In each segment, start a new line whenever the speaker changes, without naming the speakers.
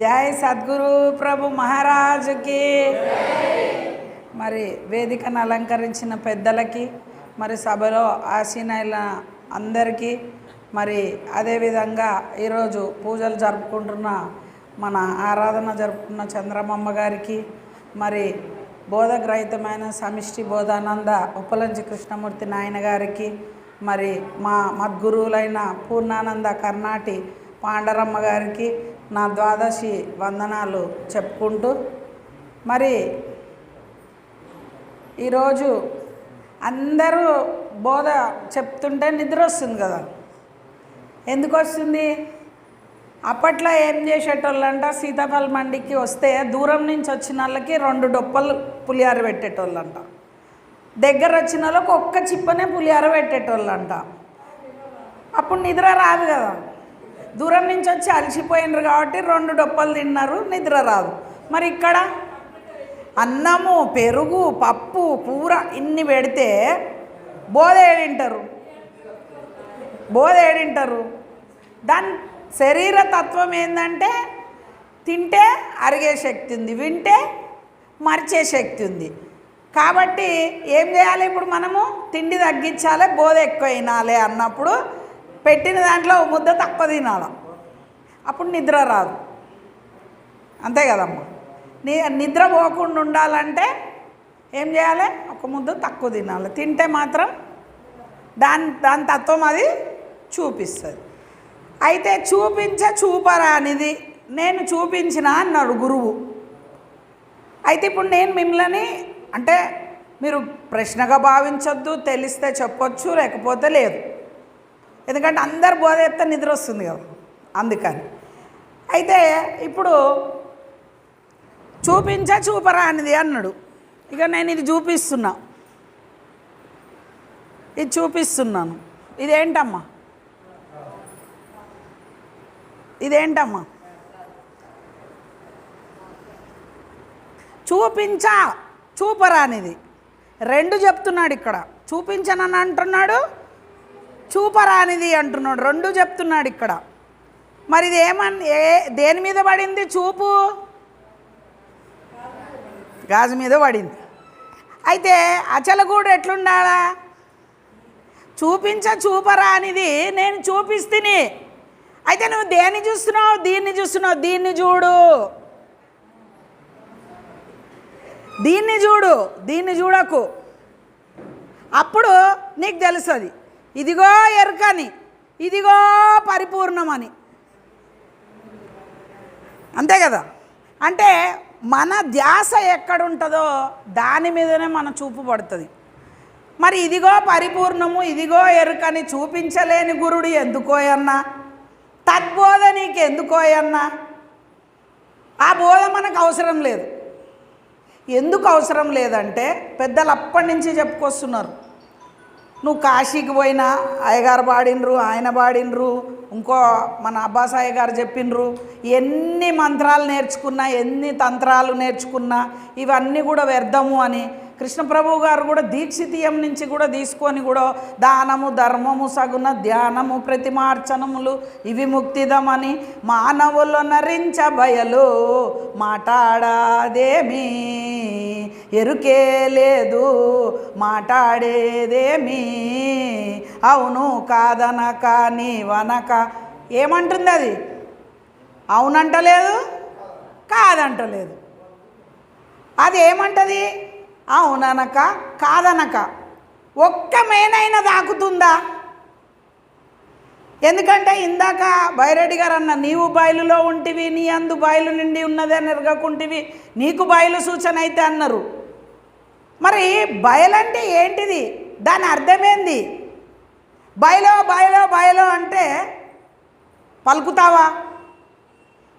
జై సద్గురు ప్రభు మహారాజుకి. మరి వేదికను అలంకరించిన పెద్దలకి మరి సభలో ఆసీనైల అందరికీ మరి అదేవిధంగా ఈరోజు పూజలు జరుపుకుంటున్న మన ఆరాధన జరుపుకున్న చంద్రమమ్మ గారికి మరి బోధగ్రహితమైన సమిష్టి బోధానంద ఉప్పలంచి కృష్ణమూర్తి నాయన గారికి మరి మా మద్గురువులైన పూర్ణానంద కర్ణాటి పాండరమ్మ గారికి నా ద్వాదశి వందనాలు చెప్పుకుంటూ మరి ఈరోజు అందరూ బోధ చెప్తుంటే నిద్ర వస్తుంది కదా. ఎందుకు వస్తుంది? అప్పట్లో ఏం చేసేటోళ్ళంట సీతాఫల మండికి వస్తే దూరం నుంచి వచ్చిన వాళ్ళకి రెండు డొప్పలు పులిహార పెట్టేటోళ్ళంట. దగ్గర వచ్చిన వాళ్ళకి ఒక్క చిప్పనే పులిహార పెట్టేటోళ్ళంట. అప్పుడు నిద్ర రాదు కదా. దూరం నుంచి వచ్చి అలసిపోయినారు కాబట్టి రెండు డొప్పలు తిన్నారు నిద్ర రాదు. మరి ఇక్కడ? అన్నము పెరుగు పప్పు కూర ఇన్ని పెడితే బోధ ఏడింటారు? బోధ ఏడింటారు? దాని శరీర తత్వం ఏంటంటే తింటే అరిగే శక్తి ఉంది వింటే మరిచే శక్తి ఉంది. కాబట్టి ఏం చేయాలి ఇప్పుడు మనము? తిండి తగ్గించాలి బోధ ఎక్కువ అయినాలి అన్నప్పుడు పెట్టిన దాంట్లో ముద్ద తక్కువ తినాలి. అప్పుడు నిద్ర రాదు. అంతే కదమ్మా. ని నిద్ర పోకుండా ఉండాలంటే ఏం చేయాలి? ఒక ముద్ద తక్కువ తినాలి. తింటే మాత్రం దాని దాని తత్వం అది చూపిస్తుంది. అయితే చూపించే చూపరా అనేది నేను చూపించిన అన్నాడు గురువు. అయితే ఇప్పుడు నేను మిమ్మల్ని అంటే మీరు ప్రశ్నగా భావించొద్దు తెలిస్తే చెప్పొచ్చు లేకపోతే లేదు. ఎందుకంటే అందరు బోధ చెప్తే నిద్ర వస్తుంది కదా అందుకని. అయితే ఇప్పుడు చూపించా చూపరా అనేది అన్నాడు. ఇక నేను ఇది చూపిస్తున్నా. ఇది చూపిస్తున్నాను. ఇదేంటమ్మా? ఇదేంటమ్మా? చూపించా చూపరా అనేది. రెండు చెప్తున్నాడు ఇక్కడ. చూపించనని అంటున్నాడు. చూపరానిది అంటున్నాడు. రెండు చెప్తున్నాడు ఇక్కడ. మరి ఇది ఏమన్ ఏ దేని మీద పడింది చూపు? గాజు మీద పడింది. అయితే అచలగూడు ఎట్లుండాలా? చూపించ చూపరా అనేది నేను చూపిస్తుని. అయితే నువ్వు దేన్ని చూస్తున్నావు? దీన్ని చూస్తున్నావు. దీన్ని చూడు. దీన్ని చూడు. దీన్ని చూడకు. అప్పుడు నీకు తెలుస్తుంది ఇదిగో ఎరుకని ఇదిగో పరిపూర్ణమని. అంతే కదా? అంటే మన ధ్యాస ఎక్కడుంటుందో దాని మీదనే మన చూపు పడుతుంది. మరి ఇదిగో పరిపూర్ణము ఇదిగో ఎరుకని చూపించలేని గురుడు ఎందుకోయన్నా తద్బోధ నీకు ఎందుకోయన్నా ఆ బోధ మనకు అవసరం లేదు. ఎందుకు అవసరం లేదంటే పెద్దలు అప్పటి నుంచి చెప్పుకొస్తున్నారు. నువ్వు కాశీకి పోయినా అయ్యగారు పాడినరు ఆయన పాడినరు ఇంకో మన అబ్బాస్ అయ్య గారు చెప్పినరు ఎన్ని మంత్రాలు నేర్చుకున్నా ఎన్ని తంత్రాలు నేర్చుకున్నా ఇవన్నీ కూడా వ్యర్థము అని కృష్ణప్రభు గారు కూడా దీక్షితీయం నుంచి కూడా తీసుకొని కూడా దానము ధర్మము సగుణ ధ్యానము ప్రతిమార్చనములు ఇవి ముక్తిదమని మానవులు నరించ బయలు మాట్లాడాదేమీ ఎరుకే లేదు. మాట్లాడేదేమీ అవును కాదనక నీవనక. ఏమంటుంది అది అవునంటలేదు? కాదంటలేదు. అది ఏమంటది అవుననక కాదనక ఒక్క మేనైనా దాకుతుందా? ఎందుకంటే ఇందాక బైరెడ్డి గారు అన్న నీవు బయలులో ఉంటివి నీ అందు బయలు నిండి ఉన్నదని ఎరగకుంటివి నీకు బయలు సూచన అయితే అన్నారు. మరి బయలంటే ఏంటిది? దాని అర్థమేంది? బయలో బయలో బయలో అంటే పలుకుతావా?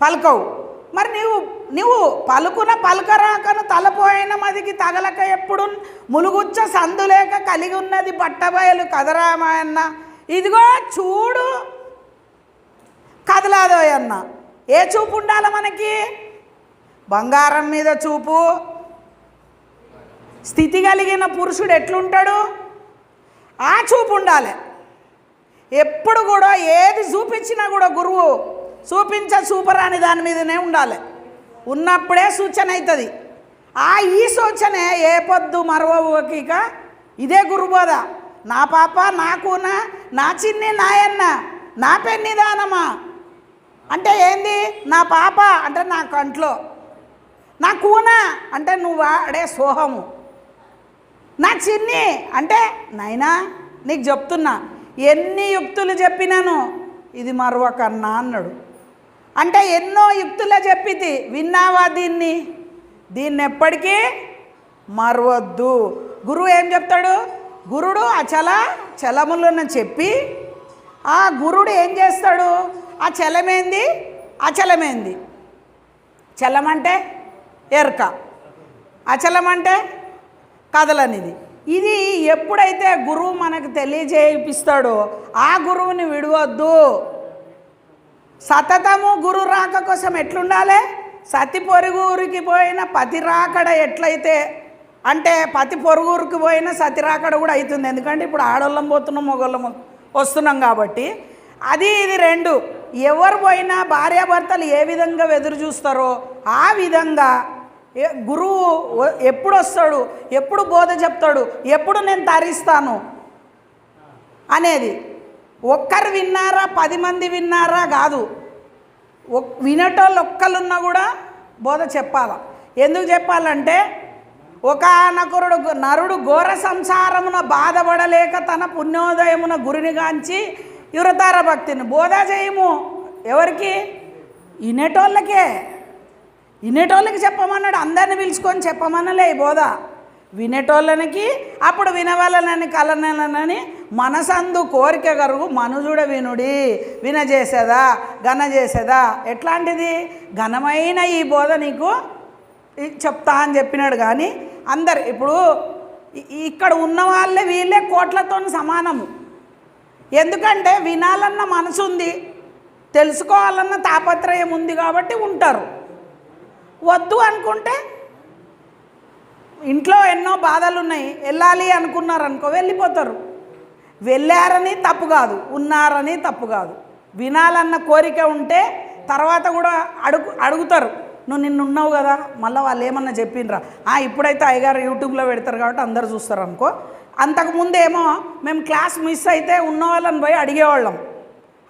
పలకవు. మరి నీవు నువ్వు పలుకున పలుకరాకను తలపోయిన మదికి తగలక ఎప్పుడు ములుగుచ్చ సందులేక కలిగి ఉన్నది బట్టబయలు కదరామాయన్న. ఇదిగో చూడు. కదలాదోయన్న ఏ చూపు ఉండాలి మనకి? బంగారం మీద చూపు. స్థితి కలిగిన పురుషుడు ఎట్లుంటాడు? ఆ చూపు ఉండాలి. ఎప్పుడు కూడా ఏది చూపించినా కూడా గురువు చూపించ చూపరాని దాని మీదనే ఉండాలి. ఉన్నప్పుడే సూచన అవుతుంది ఆ ఈ సూచనే ఏ పొద్దు మరవకిక ఇదే గురుబోధ. నా పాప నాకున నా చిన్ని నాయన్న నా పెన్నిదానమా అంటే ఏంది? నా పాప అంటే నా కంట్లో. నా కూన అంటే నువ్వు అడే సోహము. నా చిన్ని అంటే నాయనా నీకు చెప్తున్నా ఎన్ని యుక్తులు చెప్పినాను ఇది మరొకన్నా అన్నాడు. అంటే ఎన్నో యుక్తుల చెప్పితి విన్నావా దీన్ని? దీన్ని ఎప్పటికీ మరవద్దు. గురువు ఏం చెప్తాడు? గురుడు అచల చలములను చెప్పి ఆ గురుడు ఏం చేస్తాడు? ఆ చలమేంది? అచలమేంది? చలం అంటే ఎరక. అచలం అంటే కదలనిది. ఇది ఎప్పుడైతే గురువు మనకు తెలియజేయిపిస్తాడో ఆ గురువుని విడవద్దు. సతతము గురు రాక కోసం ఎట్లుండాలి? సతి పొరుగురికి పోయిన పతి రాకడ ఎట్లయితే? అంటే పతి పొరుగురికి పోయిన సతి రాకడ కూడా అవుతుంది ఎందుకంటే ఇప్పుడు ఆడోళ్ళం పోతున్నాం మొగోళ్ళం వస్తున్నాం కాబట్టి. అది ఇది రెండు. ఎవరు పోయినా భార్యాభర్తలు ఏ విధంగా ఎదురు చూస్తారో ఆ విధంగా గురువు ఎప్పుడు వస్తాడు? ఎప్పుడు బోధ చెప్తాడు? ఎప్పుడు నేను తరిస్తాను? అనేది. ఒక్కరు విన్నారా? పది మంది విన్నారా? కాదు. ఒక్- వినేటోళ్ళు ఒక్కరున్నా కూడా బోధ చెప్పాలా? ఎందుకు చెప్పాలంటే ఒక నకురుడు నరుడు ఘోర సంసారమున బాధపడలేక తన పుణ్యోదయమున గురినిగాంచి యువతార భక్తిని. బోధ చేయము. ఎవరికి? వినేటోళ్ళకే. వినేటోళ్ళకి చెప్పమన్నాడు. అందరిని పిలుచుకొని చెప్పమనలే ఈ బోధ. వినేటోళ్ళనికి అప్పుడు వినవలనని కలనలనని మనసందు కోరిక గరుగు మనుజుడ వినుడి వినజేసేదా ఘన చేసేదా ఎట్లాంటిది? ఘనమైన ఈ బోధ నీకు చెప్తా అని చెప్పినాడు కానీ అందరు ఇప్పుడు ఇక్కడ ఉన్న వాళ్ళే వీళ్ళే కోట్లతో సమానము. ఎందుకంటే వినాలన్న మనసు ఉంది తెలుసుకోవాలన్న తాపత్రయం ఉంది కాబట్టి ఉంటారు. వద్దు అనుకుంటే ఇంట్లో ఎన్నో బాధలు ఉన్నాయి వెళ్ళాలి అనుకున్నారు అనుకో వెళ్ళిపోతారు. వెళ్ళారని తప్పు కాదు ఉన్నారని తప్పు కాదు. వినాలన్న కోరిక ఉంటే తర్వాత కూడా అడుగు అడుగుతారు. నువ్వు నిన్ను ఉన్నావు కదా మళ్ళీ వాళ్ళు ఏమన్నా చెప్పినరా? "ఆ, ఇప్పుడైతే అయ్యగారు యూట్యూబ్లో పెడతారు కాబట్టి అందరు చూస్తారు అనుకో. అంతకుముందేమో మేము క్లాస్ మిస్ అయితే ఉన్న వాళ్ళని పోయి అడిగేవాళ్ళం.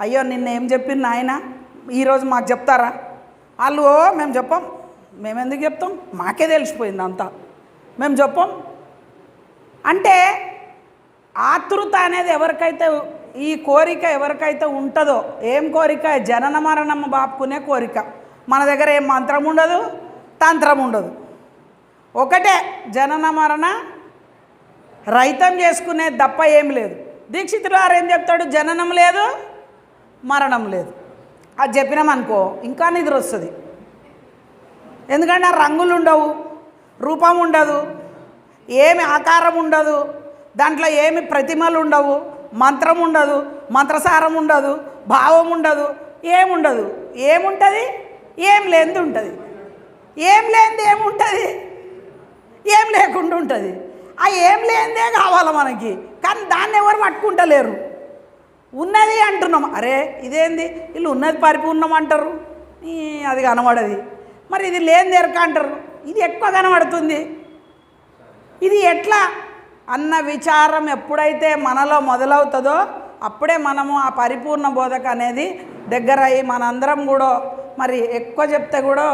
అయ్యో నిన్న ఏం చెప్పింది నాయన? ఈరోజు మాకు చెప్తారా? వాళ్ళు మేము చెప్పాం. మేము ఎందుకు చెప్తాం? మాకే తెలిసిపోయింది అంతా. మేము చెప్పాం. అంటే ఆతృత అనేది ఎవరికైతే ఈ కోరిక ఎవరికైతే ఉంటుందో ఏం కోరిక? జనన మరణం బాపుకునే కోరిక. మన దగ్గర ఏం మంత్రం ఉండదు? తంత్రం ఉండదు. ఒకటే జనన మరణ రైతం చేసుకునే దప్ప ఏం లేదు. దీక్షితులు గారు ఏం చెప్తాడు? జననం లేదు మరణం లేదు. అది చెప్పినామనుకో ఇంకా నిద్ర వస్తుంది. ఎందుకంటే ఆ రంగులు ఉండవు రూపం ఉండదు ఏమి ఆకారం ఉండదు దాంట్లో ఏమి ప్రతిమలు ఉండవు మంత్రం ఉండదు మంత్రసారం ఉండదు భావం ఉండదు ఏముండదు ఏముంటుంది? ఏం లేనిది ఉంటుంది. ఏం లేనిది ఏముంటుంది ఏం లేకుండా ఉంటుంది. ఆ ఏం లేనిదే కావాలి మనకి. కానీ దాన్ని ఎవరు పట్టుకుంటలేరు. ఉన్నది అంటున్నాం. అరే ఇదేంది? వీళ్ళు ఉన్నది పరిపూర్ణం అంటారు. ఈ, అది కనబడది. మరి ఇది లేనిది ఎరక అంటారు. ఇది ఎక్కువ కనబడుతుంది. ఇది ఎట్లా? అన్న విచారం ఎప్పుడైతే మనలో మొదలవుతుందో అప్పుడే మనము ఆ పరిపూర్ణ బోధక అనేది దగ్గర అయ్యి మనందరం కూడా మరి ఎక్కువ చెప్తే కూడా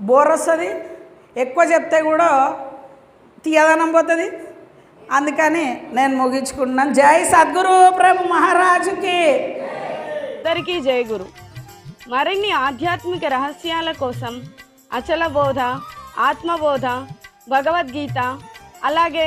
బోర్ వస్తుంది ఎక్కువ చెప్తే కూడా తీయదనం పోతుంది. అందుకని నేను ముగించుకుంటున్నాను జై సద్గురు ప్రభు మహారాజుకి.
అందరికీ జై గురు. మరిన్ని ఆధ్యాత్మిక రహస్యాల కోసం అచల బోధ ఆత్మబోధ భగవద్గీత అలాగే